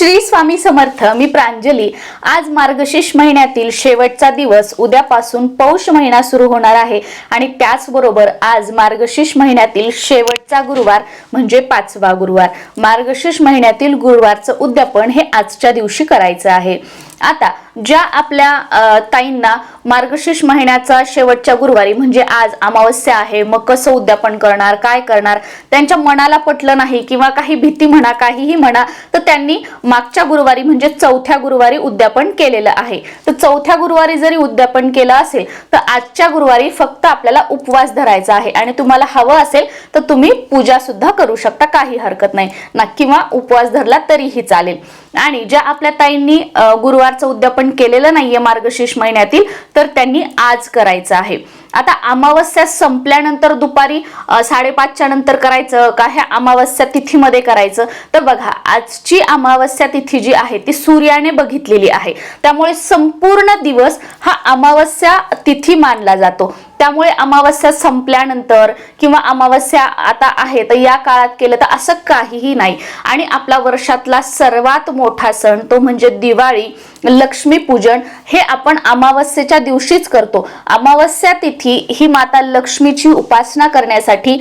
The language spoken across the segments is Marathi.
श्री स्वामी समर्थ मी प्रांजली. आज मार्गशीर्ष महिन्यातील शेवटचा दिवस उद्यापासून पौष महिना सुरू होणार आहे आणि त्याचबरोबर आज मार्गशीर्ष महिन्यातील शेवटचा गुरुवार म्हणजे पाचवा गुरुवार. मार्गशीर्ष महिन्यातील गुरुवारचं उद्यापन हे आजच्या दिवशी करायचं आहे. आता ज्या आपल्या ताईंना मार्गशीर्ष महिन्याचा शेवटच्या गुरुवारी म्हणजे आज अमावस्या आहे मग कसं उद्यापन करणार काय करणार त्यांच्या मनाला पटलं नाही किंवा काही भीती म्हणा काहीही म्हणा तर त्यांनी मागच्या गुरुवारी म्हणजे चौथ्या गुरुवारी उद्यापन केलेलं आहे. तर चौथ्या गुरुवारी जरी उद्यापन केलं असेल तर आजच्या गुरुवारी फक्त आपल्याला उपवास धरायचा आहे. आणि तुम्हाला हवं असेल तर तुम्ही पूजा सुद्धा करू शकता काही हरकत नाही. ना किंवा उपवास धरला तरीही चालेल. आणि ज्या आपल्या ताईंनी गुरुवारचं उद्यापन केलेलं नाहीये मार्गशीर्ष महिन्यातील तर त्यांनी आज करायचं आहे. आता अमावस्या संपल्यानंतर दुपारी साडेपाचच्या नंतर करायचं का? ह्या अमावस्या तिथीमध्ये करायचं. तर बघा आजची अमावस्या तिथी जी आहे ती सूर्याने बघितलेली आहे. त्यामुळे संपूर्ण दिवस हा अमावस्या तिथी मानला जातो. त्यामुळे अमावस्या संपल्यानंतर किंवा अमावस्या आता आहे तर या काळात केलं तर असं काहीही नाही. आणि आपला वर्षातला सर्वात मोठा सण तो म्हणजे दिवाळी लक्ष्मीपूजन हे आपण अमावस्येच्या दिवशीच करतो. अमावस्या तिथी ही माता लक्ष्मीची उपासना करण्यासाठी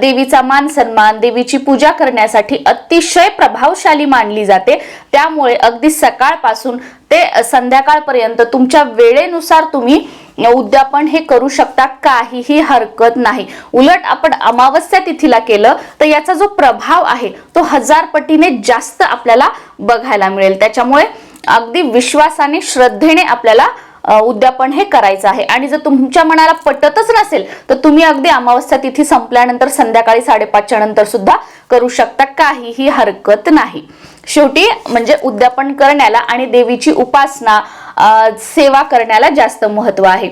देवीचा मान सन्मान देवीची पूजा करण्यासाठी अतिशय प्रभावशाली मानली जाते. त्यामुळे अगदी सकाळपासून ते संध्याकाळपर्यंत तुमच्या वेळेनुसार तुम्ही उद्यापन हे करू शकता. काहीही हरकत नाही. उलट आपण अमावस्या तिथीला केलं तर याचा जो प्रभाव आहे तो हजार पटीने जास्त आपल्याला बघायला मिळेल. त्याच्यामुळे अगदी विश्वासाने श्रद्धेने आपल्याला उद्यापन हे करायचं आहे. आणि जर तुमच्या मनाला पटतच नसेल तर तुम्ही अगदी अमावस्या तिथी संपल्यानंतर संध्याकाळी साडेपाचच्या नंतर सुद्धा करू शकता. काहीही हरकत नाही. शेवटी म्हणजे उद्यापन करण्याला आणि देवीची उपासना सेवा करण्याला जास्त महत्त्व आहे.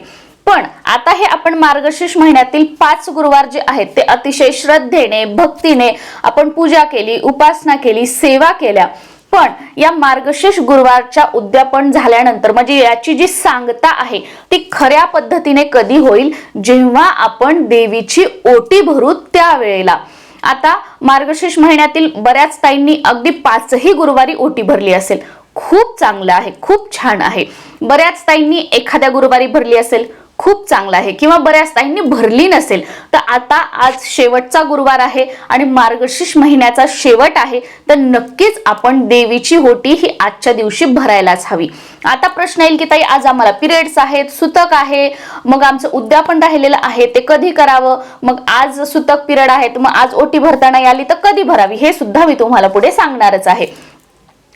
पण आता हे आपण मार्गशीर्ष महिन्यातील पाच गुरुवार जे आहेत ते अतिशय श्रद्धेने भक्तीने आपण पूजा केली उपासना केली सेवा केल्या. पण या मार्गशीर्ष गुरुवारच्या उद्यापन झाल्यानंतर म्हणजे याची जी सांगता आहे ती खऱ्या पद्धतीने कधी होईल? जेव्हा आपण देवीची ओटी भरू त्यावेळेला. आता मार्गशीर्ष महिन्यातील बऱ्याच ताईंनी अगदी पाचही गुरुवारी ओटी भरली असेल. खूप चांगलं आहे खूप छान आहे. बऱ्याच ताईंनी एखाद्या गुरुवारी भरली असेल खूप चांगला आहे. किंवा बऱ्याच ताईंनी भरली नसेल तर आता आज शेवटचा गुरुवार आहे आणि मार्गशीर्ष महिन्याचा शेवट आहे तर नक्कीच आपण देवीची होटी ही आजच्या दिवशी भरायलाच हवी. आता प्रश्न येईल की ताई आज आम्हाला पिरियड्स आहेत सुतक आहे मग आमचं उद्यापन राहिलेलं आहे ते कधी करावं? मग आज सुतक पिरियड आहेत मग आज ओटी भरताना आली तर कधी भरावी? हे सुद्धा मी तुम्हाला पुढे सांगणारच आहे.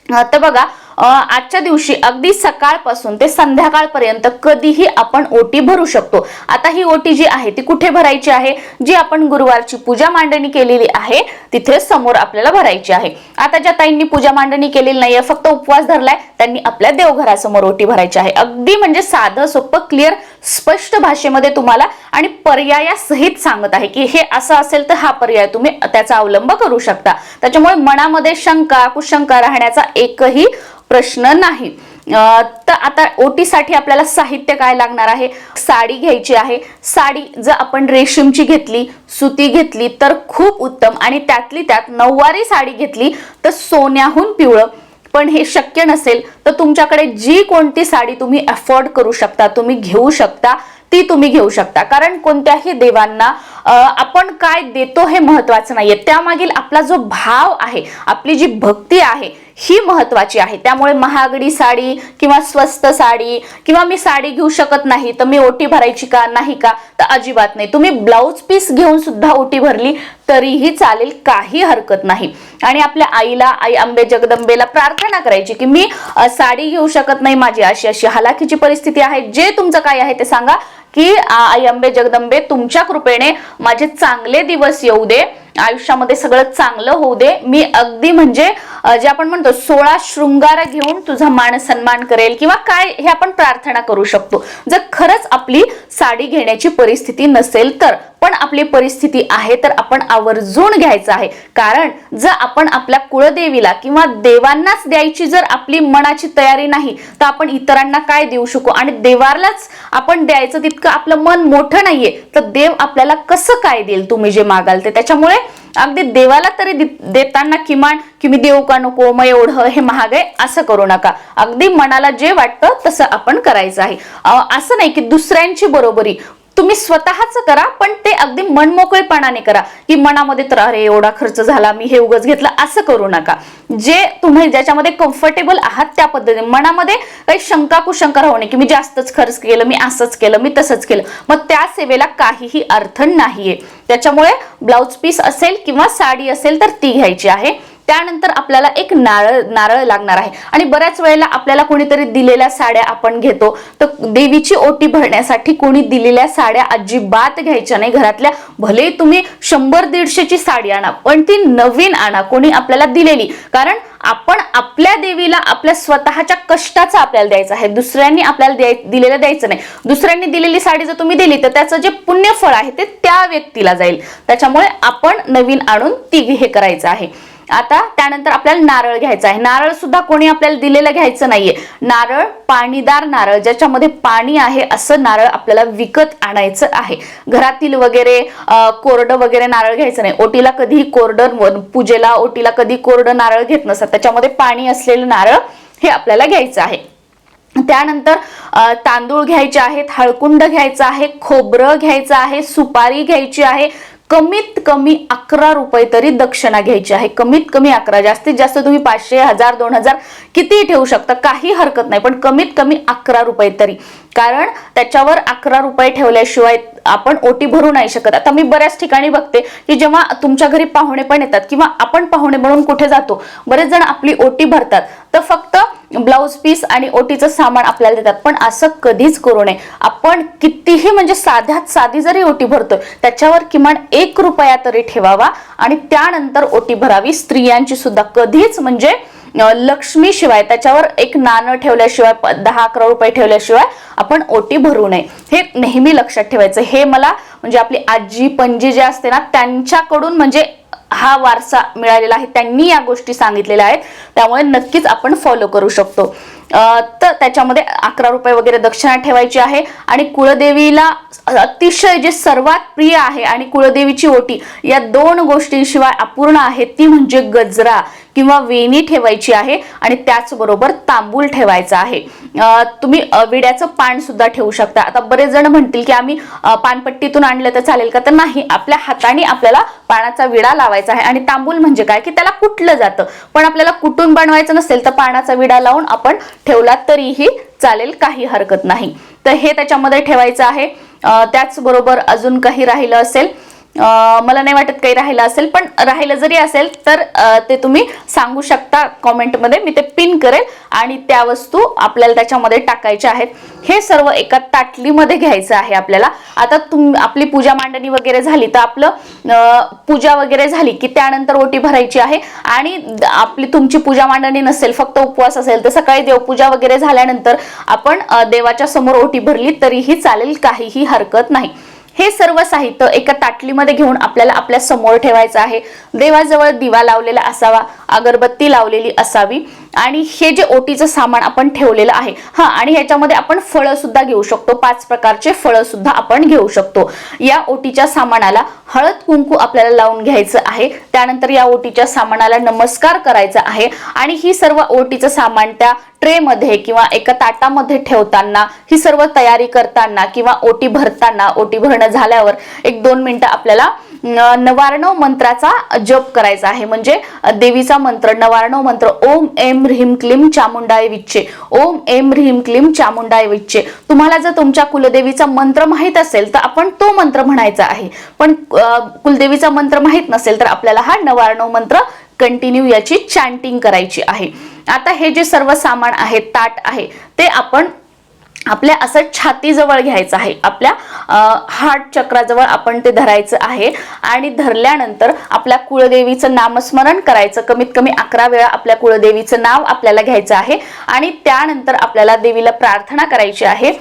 तर बघा आजच्या दिवशी अगदी सकाळपासून ते संध्याकाळपर्यंत कधीही आपण ओटी भरू शकतो. आता ही ओटी जी आहे ती कुठे भरायची आहे? जी आपण गुरुवारची पूजा मांडणी केलेली आहे तिथे समोर आपल्याला भरायची आहे. आता ज्या ताईंनी पूजा मांडणी केलेली नाहीये फक्त उपवास धरलाय त्यांनी आपल्या देवघरासमोर ओटी भरायची आहे. अगदी म्हणजे साधं सोपं क्लिअर स्पष्ट भाषेमध्ये तुम्हाला आणि पर्यायासहित सांगत आहे की हे असं असेल तर हा पर्याय तुम्ही त्याचा अवलंब करू शकता. त्याच्यामुळे मनामध्ये शंका कुशंका राहण्याचा एकही प्रश्न नाही. तर आता ओटीसाठी आपल्याला साहित्य काय लागणार आहे? साडी घ्यायची आहे. साडी जर आपण रेशीमची घेतली सुती घेतली तर खूप उत्तम. आणि त्यातली त्यात नऊवारी साडी घेतली तर सोन्याहून पिवळं. पण हे शक्य नसेल तर तुमच्याकडे जी कोणती साडी तुम्ही अफोर्ड करू शकता तुम्ही घेऊ शकता ती तुम्ही घेऊ शकता. कारण कोणत्याही देवांना आपण काय देतो हे महत्वाचं नाहीये. त्यामागील आपला जो भाव आहे आपली जी भक्ती आहे ही महत्वाची आहे. त्यामुळे महागडी साडी किंवा स्वस्त साडी किंवा मी साडी घेऊ शकत नाही तर मी ओटी भरायची का नाही का? तर अजिबात नाही. तुम्ही ब्लाऊज पीस घेऊन सुद्धा ओटी भरली तरीही चालेल काही हरकत नाही. आणि आपल्या आईला आई आंबे जगदंबेला प्रार्थना करायची की मी साडी घेऊ शकत नाही माझी अशी अशी. हलाखीची परिस्थिती आहे जे तुमचं काय आहे ते सांगा की आई अंबे जगदंबे तुमच्या कृपेने माझे चांगले दिवस येऊ दे. आयुष्यामध्ये सगळं चांगलं होऊ दे. मी अगदी म्हणजे जे आपण म्हणतो सोळा शृंगार घेऊन तुझा मान सन्मान करेल किंवा काय हे आपण प्रार्थना करू शकतो. जर खरंच आपली साडी घेण्याची परिस्थिती नसेल तर पण आपली परिस्थिती आहे तर आपण आवर्जून घ्यायचं आहे. कारण जर आपण आपल्या कुळदेवीला किंवा देवांनाच द्यायची जर आपली मनाची तयारी नाही तर आपण इतरांना काय देऊ शकू? आणि देवालाच आपण द्यायचं तितकं आपलं मन मोठं नाहीये तर देव आपल्याला कसं काय देईल? तुम्ही जे मागाल ते. त्याच्यामुळे अगदी देवाला तरी देताना किमान की मी देऊ का नको मग एवढं हे महाग आहे असं करू नका. अगदी मनाला जे वाटतं तसं आपण करायचं आहे. असं नाही की दुसऱ्यांची बरोबरी. तुम्ही स्वतःच करा पण ते अगदी मनमोकळेपणाने करा की मनामध्ये तर अरे एवढा खर्च झाला मी हे उगच घेतलं असं करू नका. जे तुम्ही ज्याच्यामध्ये कम्फर्टेबल आहात त्या पद्धतीने मनामध्ये काही शंका कुशंका राहू नये की मी जास्तच खर्च केलं मी असंच केलं मी तसंच केलं. मग त्या सेवेला काहीही अर्थ नाहीये. त्याच्यामुळे ब्लाउज पीस असेल किंवा साडी असेल तर ती घ्यायची आहे. त्यानंतर आपल्याला एक नारळ नारळ लागणार आहे. आणि बऱ्याच वेळेला आपल्याला कोणीतरी दिलेल्या साड्या आपण घेतो. तर देवीची ओटी भरण्यासाठी कोणी दिलेल्या साड्या अजिबात घ्यायच्या नाही. घरातल्या भले तुम्ही शंभर दीडशेची साडी आणा पण ती नवीन आणा कोणी आपल्याला दिलेली. कारण आपण आपल्या देवीला आपल्या स्वतःच्या कष्टाचा आपल्याला द्यायचं आहे. दुसऱ्यांनी आपल्याला द्याय दिलेलं द्यायचं नाही. दुसऱ्यांनी दिलेली साडी जर तुम्ही दिली तर त्याचं जे पुण्यफळ आहे ते त्या व्यक्तीला जाईल. त्याच्यामुळे आपण नवीन आणून ती हे करायचं आहे. आता त्यानंतर आपल्याला नारळ घ्यायचा आहे. नारळ सुद्धा कोणी आपल्याला दिलेलं घ्यायचं नाहीये. नारळ पाणीदार नारळ ज्याच्यामध्ये पाणी आहे असं नारळ आपल्याला विकत आणायचं आहे. घरातील वगैरे कोरडं वगैरे नारळ घ्यायचं नाही. ओटीला कधीही कोरडं पूजेला ओटीला कधी कोरडं नारळ घेत नसतात. त्याच्यामध्ये पाणी असलेलं नारळ हे आपल्याला घ्यायचं आहे. त्यानंतर तांदूळ घ्यायचे आहेत हळकुंड घ्यायचं आहे खोबरं घ्यायचं आहे सुपारी घ्यायची आहे कमीत कमी अकरा रुपये तरी दक्षिणा घ्यायची आहे. कमीत कमी अकरा जास्तीत जास्त तुम्ही पाचशे हजार दोन हजार कितीही ठेवू शकता काही हरकत नाही पण कमीत कमी अकरा रुपये तरी. कारण त्याच्यावर अकरा रुपये ठेवल्याशिवाय आपण ओटी भरू नाही शकत. आता मी बऱ्याच ठिकाणी बघते की जेव्हा तुमच्या घरी पाहुणे पण येतात किंवा आपण पाहुणे म्हणून कुठे जातो बरेच जण आपली ओटी भरतात. तर फक्त ब्लाऊज पीस आणि ओटीचं सामान आपल्याला देतात. पण असं कधीच करू नये. आपण कितीही म्हणजे साध्यात साधी जरी ओटी भरतोय त्याच्यावर किमान एक रुपया तरी ठेवावा आणि त्यानंतर ओटी भरावी. स्त्रियांची सुद्धा कधीच म्हणजे लक्ष्मी शिवाय त्याच्यावर एक नाणं ठेवल्याशिवाय दहा अकरा रुपये ठेवल्याशिवाय आपण ओटी भरू नये. हे नेहमी लक्षात ठेवायचं. हे मला म्हणजे आपली आजी पणजी जे असते ना त्यांच्याकडून म्हणजे हा वारसा मिळालेला आहे. त्यांनी या गोष्टी सांगितलेल्या आहेत. त्यामुळे नक्कीच आपण फॉलो करू शकतो. तर त्याच्यामध्ये अकरा रुपये वगैरे दक्षिणा ठेवायची आहे. आणि कुळदेवीला अतिशय जे सर्वात प्रिय आहे आणि कुळदेवीची ओटी या दोन गोष्टींशिवाय अपूर्ण आहे ती म्हणजे गजरा. किंवा वेणी ठेवायची आहे आणि त्याचबरोबर तांबूल ठेवायचा आहे. तुम्ही विड्याचं पान सुद्धा ठेवू शकता. आता बरेच जण म्हणतील की आम्ही पानपट्टीतून आणलं तर चालेल का? तर नाही. आपल्या हाताने आपल्याला पानाचा विडा लावायचा आहे आणि तांबूल म्हणजे काय? की त्याला कुटलं जातं. पण आपल्याला कुटून बनवायचं नसेल तर पानाचा विडा लावून आपण ठेवला तरीही चालेल काही हरकत नाही. तर हे त्याच्यामध्ये ठेवायचं आहे. त्याचबरोबर अजून काही राहिलं असेल. मला नाही वाटत काही राहिलं असेल पण राहिलं जरी असेल तर ते तुम्ही सांगू शकता कॉमेंटमध्ये. मी ते पिन करेल आणि त्या वस्तू आपल्याला त्याच्यामध्ये टाकायच्या आहेत. हे सर्व एका ताटलीमध्ये घ्यायचं आहे आपल्याला. आता तुम आपली पूजा मांडणी वगैरे झाली तर आपलं पूजा वगैरे झाली की त्यानंतर ओटी भरायची आहे. आणि आपली तुमची पूजा मांडणी नसेल फक्त उपवास असेल तर सकाळी देवपूजा वगैरे झाल्यानंतर आपण देवाच्या समोर ओटी भरली तरीही चालेल काहीही हरकत नाही. हे सर्व साहित्य एका ताटलीमध्ये घेऊन आपल्याला आपल्यासमोर ठेवायचं आहे. देवाजवळ दिवा लावलेला असावा अगरबत्ती लावलेली असावी. आणि हे जे ओटीचं सामान आपण ठेवलेलं आहे हा आणि ह्याच्यामध्ये आपण फळं सुद्धा घेऊ शकतो. पाच प्रकारचे फळं सुद्धा आपण घेऊ शकतो. या ओटीच्या सामानाला हळद कुंकू आपल्याला लावून घ्यायचं आहे. त्यानंतर या ओटीच्या सामानाला नमस्कार करायचा आहे. आणि ही सर्व ओटीचं सामान त्या ट्रेमध्ये किंवा एका ताटामध्ये ठेवताना ही सर्व तयारी करताना किंवा ओटी भरताना ओटी भरणं झाल्यावर एक दोन मिनिटं आपल्याला नवार्णव मंत्राचा जप करायचा आहे. म्हणजे देवीचा मंत्र नवारणव मंत्र ओम एम ह्रीम क्लीम चामुंडाय विच्चे ओम एम ह्रीम क्लीम चामुंडाय विच्चे तुम्हाला जर तुमच्या कुलदेवीचा मंत्र माहीत असेल तर आपण तो मंत्र म्हणायचा आहे. पण कुलदेवीचा मंत्र माहीत नसेल तर आपल्याला हा नवार्णव मंत्र कंटिन्यू याची चॅन्टिंग करायची आहे. आता हे जे सर्व सामान आहे ताट आहे ते आपण आपल्या असं छातीजवळ घ्यायचं आहे. आपल्या हार्ट चक्राजवळ आपण ते धरायचं आहे. आणि धरल्यानंतर आपल्या कुळदेवीचं नामस्मरण करायचं. कमीत कमी अकरा वेळा आपल्या कुळदेवीचं नाव आपल्याला घ्यायचं आहे. आणि त्यानंतर आपल्याला देवीला प्रार्थना करायची आहे.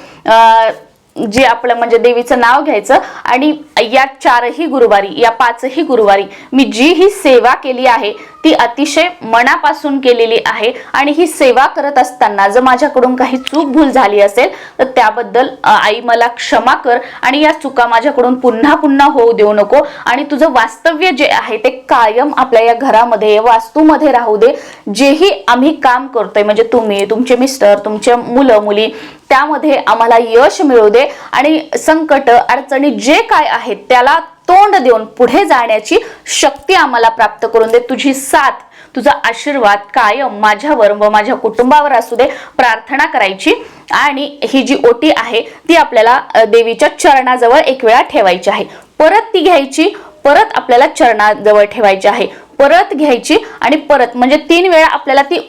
जे आपलं म्हणजे देवीचं नाव घ्यायचं आणि या चारही गुरुवारी या पाचही गुरुवारी मी जी ही सेवा केली आहे ती अतिशय मनापासून केलेली आहे आणि ही सेवा करत असताना जर माझ्याकडून काही चूक भूल झाली असेल तर त्याबद्दल आई मला क्षमा कर आणि या चुका माझ्याकडून पुन्हा पुन्हा होऊ देऊ नको आणि तुझं वास्तव्य जे आहे ते कायम आपल्या या घरामध्ये वास्तूमध्ये राहू दे. जेही आम्ही काम करतोय म्हणजे तुम्ही तुमचे मिस्टर तुमचे मुलं मुली त्यामध्ये आम्हाला यश मिळू दे आणि संकट अडचणी जे काय आहेत त्याला तोंड देऊन पुढे जाण्याची शक्ती आम्हाला प्राप्त करून दे. तुझी साथ तुझा आशीर्वाद कायम माझ्यावर व माझ्या कुटुंबावर असू दे. प्रार्थना करायची आणि ही जी ओटी आहे ती आपल्याला देवीच्या चरणाजवळ एक वेळा ठेवायची आहे. परत ती घ्यायची परत आपल्याला चरणाजवळ ठेवायची आहे. परत घ्यायची आणि परत म्हणजे तीन वेळा आपल्याला ती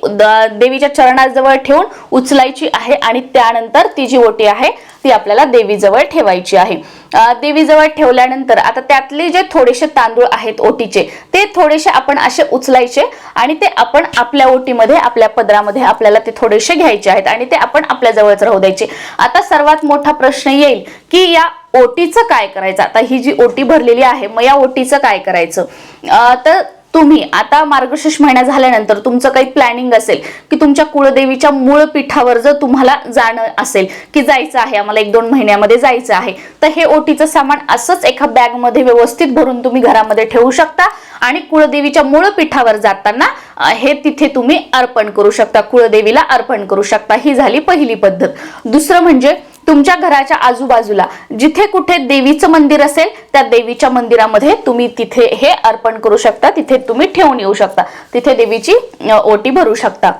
देवीच्या चरणाजवळ ठेवून उचलायची आहे आणि त्यानंतर ती जी ओटी आहे ती आपल्याला देवीजवळ ठेवायची आहे. देवीजवळ ठेवल्यानंतर आता त्यातले जे थोडेसे तांदूळ आहेत ओटीचे ते थोडेसे आपण असे उचलायचे आणि ते आपण आपल्या ओटीमध्ये आपल्या पदरामध्ये आपल्याला ते थोडेसे घ्यायचे आहेत आणि ते आपण आपल्या जवळच राहू द्यायचे. आता सर्वात मोठा प्रश्न येईल की या ओटीचं काय करायचं? आता ही जी ओटी भरलेली आहे मग या ओटीचं काय करायचं? तर तुम्ही आता मार्गशीर्ष महिना झाल्यानंतर तुमचं काही प्लॅनिंग असेल की तुमच्या कुळदेवीच्या मूळ पीठावर जर तुम्हाला जाणं असेल की जायचं आहे आम्हाला एक दोन महिन्यामध्ये जायचं आहे तर हे ओटीचं सामान असंच एका बॅगमध्ये व्यवस्थित भरून तुम्ही घरामध्ये ठेवू शकता आणि कुळदेवीच्या मूळ पीठावर जाताना हे तिथे तुम्ही अर्पण करू शकता कुळदेवीला अर्पण करू शकता. ही झाली पहिली पद्धत. दुसरं म्हणजे तुमच्या घराच्या आजूबाजूला. जिथे कुठे देवीचं मंदिर असेल त्या देवीच्या मंदिरामध्ये तुम्ही तिथे हे अर्पण करू शकता. तिथे तुम्ही ठेवून येऊ शकता. तिथे देवीची ओटी भरू शकता.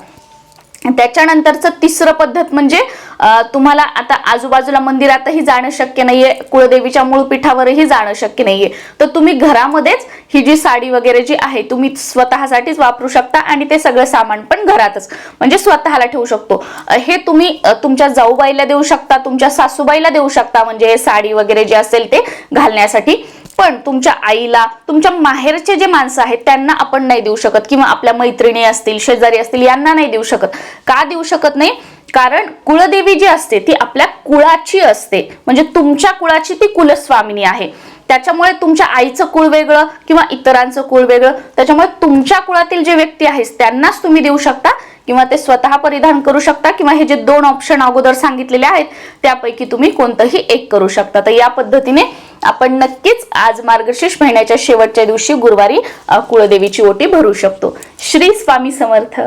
त्याच्यानंतरचं तिसरं पद्धत म्हणजे तुम्हाला आता आजूबाजूला मंदिरातही जाणं शक्य नाहीये कुळदेवीच्या मूळ पीठावरही जाणं शक्य नाहीये. तर तुम्ही घरामध्येच ही जी साडी वगैरे जी आहे तुम्ही स्वतःसाठीच वापरू शकता आणि ते सगळं सामान पण घरातच म्हणजे स्वतःला ठेवू शकतो. हे तुम्ही तुमच्या जाऊबाईला देऊ शकता तुमच्या सासूबाईला देऊ शकता म्हणजे हे साडी वगैरे जे असेल ते घालण्यासाठी. पण तुमच्या आईला तुमच्या माहेरचे जे माणसं आहेत त्यांना आपण नाही देऊ शकत. किंवा आपल्या मैत्रिणी असतील शेजारी असतील यांना नाही देऊ शकत. का देऊ शकत नाही? कारण कुळदेवी जी असते ती आपल्या कुळाची असते. म्हणजे तुमच्या कुळाची ती कुलस्वामिनी आहे. त्याच्यामुळे तुमच्या आईचं कुळ वेगळं किंवा इतरांचं कुळ वेगळं. त्याच्यामुळे तुमच्या कुळातील जे व्यक्ती आहेत त्यांनाच तुम्ही देऊ शकता. किंवा ते स्वतः परिधान करू शकता. किंवा हे जे दोन ऑप्शन अगोदर सांगितलेले आहेत त्यापैकी तुम्ही कोणतंही एक करू शकता. तर या पद्धतीने आपण नक्कीच आज मार्गशीर्ष महिन्याच्या शेवटच्या दिवशी गुरुवारी कुळदेवीची ओटी भरू शकतो. श्री स्वामी समर्थ.